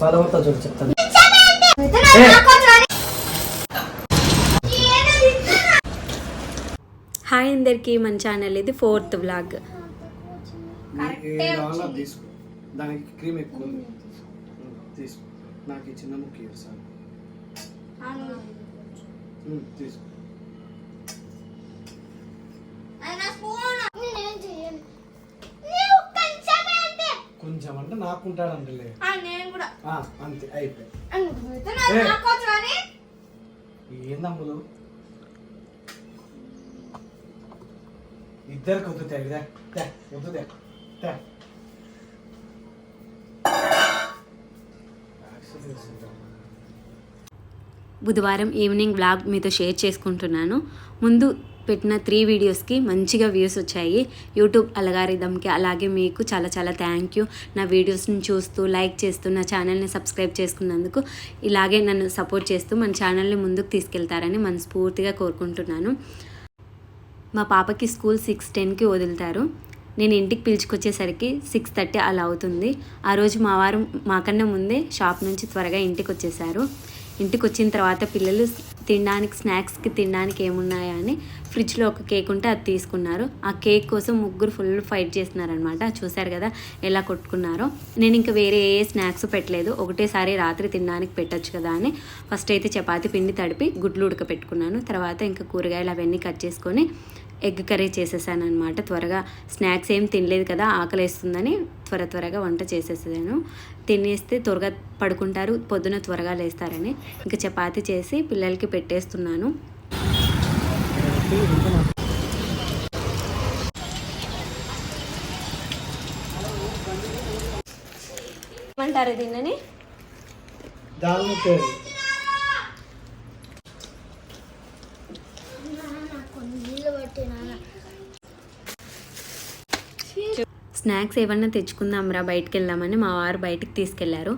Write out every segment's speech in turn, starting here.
పదవుతా చూడు చెప్తాను. హాయ్ అందరికీ మన ఛానల్ ఇది ఫోర్త్ వ్లాగ్. కావాలో తీసుకో దానికి క్రీమ్ ఎక్కువ ఉంది. తీసుకో నాకు చిన్న ఉమ్, తీసుకో కొంచెం అంటే నాకుంటాడంటలే నేను కూడా. ఆ, అంతే అయిపోయి అనుకుంటే నాకోవచ్చు కానీ ఏందమ్ములు ఇద్దరికి వద్దుతాయి ఇదే తే, వద్దుదే తే. బుధవారం ఈవినింగ్ వ్లాగ్ మీతో షేర్ చేసుకుంటున్నాను. ముందు పెట్టిన త్రీ వీడియోస్కి మంచిగా వ్యూస్ వచ్చాయి. యూట్యూబ్ అలగారిథంకి అలాగే మీకు చాలా చాలా థ్యాంక్ యూ నా వీడియోస్ని చూస్తూ లైక్ చేస్తూ నా ఛానల్ని సబ్స్క్రైబ్ చేసుకున్నందుకు ఇలాగే నన్ను సపోర్ట్ చేస్తూ మన ఛానల్ని ముందుకు తీసుకెళ్తారని మనస్ఫూర్తిగా కోరుకుంటున్నాను. మా పాపకి స్కూల్ సిక్స్ టెన్కి వదులుతారు. నేను ఇంటికి పిలుచుకొచ్చేసరికి సిక్స్ థర్టీ అలా అవుతుంది. ఆ రోజు మా వారు మాకన్నా ముందే షాప్ నుంచి త్వరగా ఇంటికి వచ్చేసారు ఇంటికి వచ్చిన తర్వాత పిల్లలు తినడానికి స్నాక్స్కి తినడానికి ఏమున్నాయా అని ఫ్రిడ్జ్లో ఒక కేక్ ఉంటే అది తీసుకున్నారు. ఆ కేక్ కోసం ముగ్గురు ఫుల్ ఫైట్ చేస్తున్నారనమాట చూశారు కదా ఎలా కొట్టుకున్నారో. నేను ఇంకా వేరే ఏ స్నాక్స్ పెట్టలేదు. ఒకటేసారి రాత్రి తినడానికి పెట్టచ్చు కదా అని ఫస్ట్ అయితే చపాతీ పిండి తడిపి గుడ్లు ఉడకపెట్టుకున్నాను. తర్వాత ఇంకా కూరగాయలు అవన్నీ కట్ చేసుకొని ఎగ్ కర్రీ చేసేసాను అనమాట త్వరగా స్నాక్స్ ఏం తినలేదు కదా ఆకలేస్తుందని త్వర త్వరగా వంట చేసేసాను. తినేస్తే త్వరగా పడుకుంటారు పొద్దున త్వరగా లేస్తారని. ఇంకా చపాతి చేసి పిల్లలకి పెట్టేస్తున్నాను. ఏమంటారు దీన్నని స్నాక్స్ ఏమన్నా తెచ్చుకుందాంరా బయటికి వెళ్దామని మా వారు బయటికి తీసుకెళ్ళారు.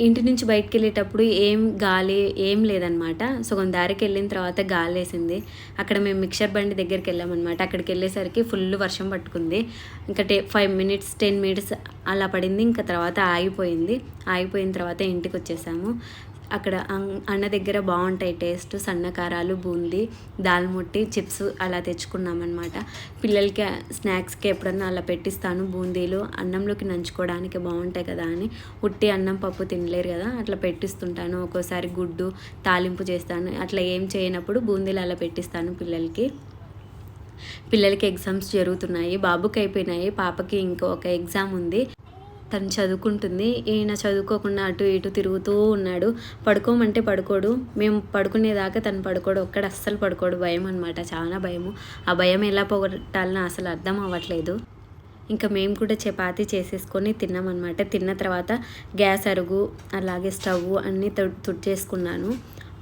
ఇంటి నుంచి బయటికి వెళ్ళేటప్పుడు ఏం గాలి ఏం లేదనమాట. సగం దారికి వెళ్ళిన తర్వాత గాలి వేసింది. అక్కడ మేము మిక్సర్ బండి దగ్గరికి వెళ్ళామన్నమాట అక్కడికి వెళ్ళేసరికి ఫుల్ వర్షం పట్టుకుంది. ఇంకా టే ఫైవ్ మినిట్స్ టెన్ మినిట్స్ అలా పడింది. ఇంకా తర్వాత ఆగిపోయింది. ఆగిపోయిన తర్వాత ఇంటికి వచ్చేసాము. అక్కడ అన్న దగ్గర బాగుంటాయి టేస్ట్ సన్నకారాలు బూందీ దాల్ముట్టి చిప్స్ అలా తెచ్చుకున్నామన్నమాట. పిల్లలకి స్నాక్స్కి ఎప్పుడన్నా అలా పెట్టిస్తాను. బూందీలు అన్నంలోకి నంచుకోవడానికి బాగుంటాయి కదా అని. ఉట్టి అన్నం పప్పు తినలేరు కదా అట్లా పెట్టిస్తుంటాను. ఒక్కోసారి గుడ్డు తాలింపు చేస్తాను. అట్లా ఏం చేయనప్పుడు బూందీలు అలా పెట్టిస్తాను పిల్లలకి. పిల్లలకి ఎగ్జామ్స్ జరుగుతున్నాయి బాబుకి అయిపోయినాయి పాపకి ఇంకో ఒక ఎగ్జామ్ ఉంది. తను చదువుకుంటుంది. ఈయన చదువుకోకుండా అటు ఇటు తిరుగుతూ ఉన్నాడు. పడుకోమంటే పడుకోడు. మేము పడుకునేదాకా తను పడుకోడు. ఒక్కడ అస్సలు పడుకోడు. భయం అనమాట చాలా భయము. ఆ భయం ఎలా పోగొట్టాలని అసలు అర్థం అవ్వట్లేదు. ఇంకా మేము కూడా చపాతి చేసేసుకొని తిన్నామన్నమాట తిన్న తర్వాత గ్యాస్ అరుగు అలాగే స్టవ్ అన్నీ తు తుడిచేసుకున్నాను.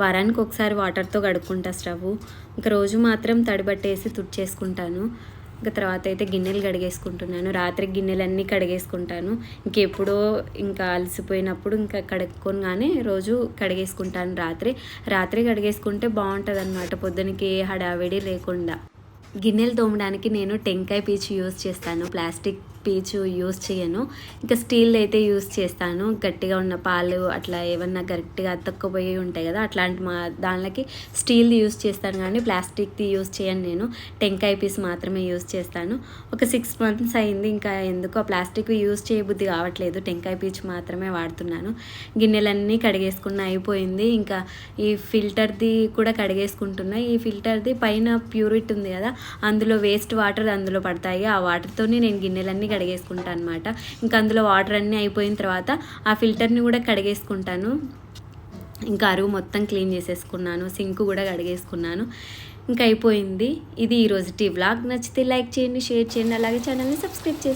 వారానికి ఒకసారి వాటర్తో కడుక్కుంటా స్టవ్. ఇంకా రోజు మాత్రం తడిబట్టేసి తుడిచేసుకుంటాను. ఇంకా తర్వాత అయితే గిన్నెలు కడిగేసుకుంటున్నాను. రాత్రి గిన్నెలన్నీ కడిగేసుకుంటాను. ఇంకెప్పుడో ఇంకా అలసిపోయినప్పుడు ఇంకా కడుక్కోగానే రోజు కడిగేసుకుంటాను రాత్రి. రాత్రి కడిగేసుకుంటే బాగుంటుంది అనమాట పొద్దునకి హడావిడి లేకుండా. గిన్నెలు తోమడానికి నేను టెంకాయ పీచు యూస్ చేస్తాను. ప్లాస్టిక్ పీచు యూస్ చేయను. ఇంకా స్టీల్ అయితే యూస్ చేస్తాను. గట్టిగా ఉన్న పాలు అట్లా ఏమన్నా గట్టిగా అతక్కుపోయి ఉంటాయి కదా అట్లాంటి మా దానిలోకి స్టీల్ది యూస్ చేస్తాను కానీ ప్లాస్టిక్ది యూస్ చేయను నేను. టెంకాయ పీస్ మాత్రమే యూస్ చేస్తాను. ఒక సిక్స్ మంత్స్ అయింది ఇంకా ఎందుకో ప్లాస్టిక్ యూస్ చేయబుద్ధి కావట్లేదు. టెంకాయ పీచు మాత్రమే వాడుతున్నాను. గిన్నెలన్నీ కడిగేసుకున్న అయిపోయింది. ఇంకా ఈ ఫిల్టర్ది కూడా కడిగేసుకుంటున్నా. ఈ ఫిల్టర్ది పైన ప్యూరిట్ ఉంది కదా అందులో వేస్ట్ వాటర్ అందులో పడతాయి. ఆ వాటర్తోనే నేను గిన్నెలన్నీ కడిగేసుకుంటాను అనమాట ఇంకా అందులో వాటర్ అన్నీ అయిపోయిన తర్వాత ఆ ఫిల్టర్ని కూడా కడిగేసుకుంటాను. ఇంకా అరువు మొత్తం క్లీన్ చేసేసుకున్నాను. సింక్ కూడా కడిగేసుకున్నాను. ఇంకా అయిపోయింది. ఇది ఈరోజు టీ వ్లాగ్ నచ్చితే లైక్ చేయండి షేర్ చేయండి. అలాగే ఛానల్ని సబ్స్క్రైబ్ చేసుకోండి.